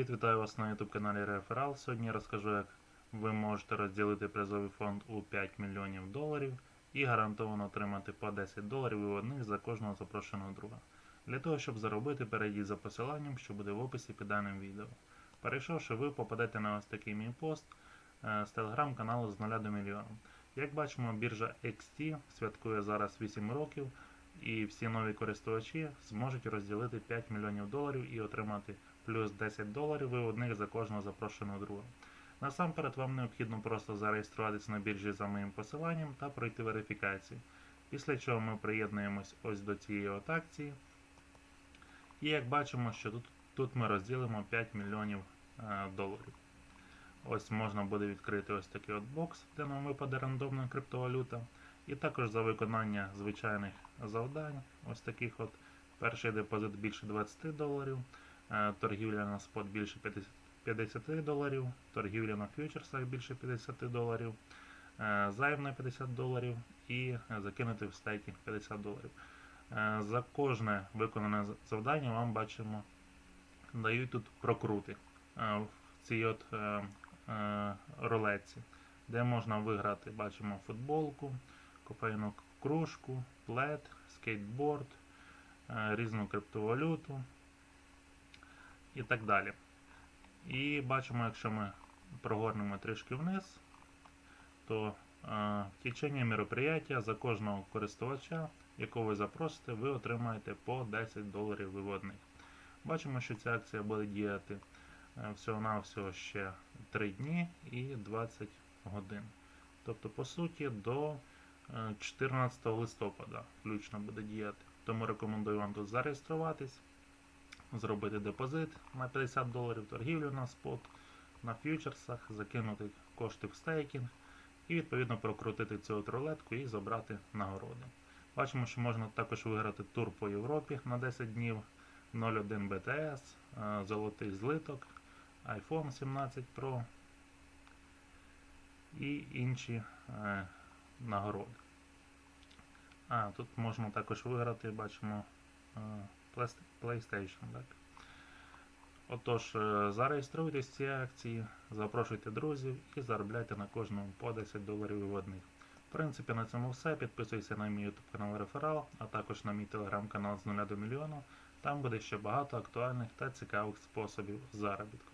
Привіт, вітаю вас на YouTube каналі Реферал. Сьогодні я розкажу, як ви можете розділити призовий фонд у 5 мільйонів доларів і гарантовано отримати по 10 доларів виводних за кожного запрошеного друга. Для того, щоб заробити, перейдіть за посиланням, що буде в описі під даним відео. Перейшовши, ви попадете на ось такий мій пост е, з телеграм-каналу з 0 до мільйона. Як бачимо, біржа XT святкує зараз 8 років, і всі нові користувачі зможуть розділити 5 мільйонів доларів і отримати плюс 10 доларів виводних за кожного запрошеного друга. Насамперед вам необхідно просто зареєструватися на біржі за моїм посиланням та пройти верифікацію. Після чого ми приєднуємось ось до цієї от акції. І як бачимо, що тут, тут ми розділимо 5 мільйонів е, доларів. Ось можна буде відкрити ось такий от бокс, де нам випаде рандомна криптовалюта. І також за виконання звичайних завдань, ось таких от перший депозит більше 20 доларів, е, торгівля на спот більше 50 50 доларів, торгівля на фьючерсах більше 50 доларів, е, займ на 50 доларів і е, закинути в стейкінг 50 доларів. За кожне виконане завдання вам бачимо дають тут прокрути в цій от рулетці, де можна виграти, бачимо футболку, кофейну кружку, плед, скейтборд, е, різну криптовалюту і так далі. І бачимо, якщо ми прогорнемо трішки вниз, то е, в течение мероприятия за кожного користувача, якого ви запросите, ви отримаєте по 10 доларів виводних. Бачимо, що ця акція буде діяти е, всього-навсього ще 3 дні і 20 годин. Тобто, по суті, до 14 листопада включно буде діяти. Тому рекомендую вам тут зареєструватись, зробити депозит на 50 доларів, торгівлю на спот, на фьючерсах, закинути кошти в стейкінг і відповідно прокрутити цю рулетку і забрати нагороди. Бачимо, що можна також виграти тур по Європі на 10 днів, 01 BTS, е, золотий злиток, iPhone 17 Pro і інші е, нагороди. А, тут можна також виграти, бачимо, е, PlayStation. Так? Отож, е, зареєструйтесь в ці акції, запрошуйте друзів і заробляйте на кожному по 10 доларів виводних. В принципі, на цьому все. Підписуйся на мій YouTube канал Реферал, а також на мій телеграм-канал з 0 до мільйона. Там буде ще багато актуальних та цікавих способів заробітку.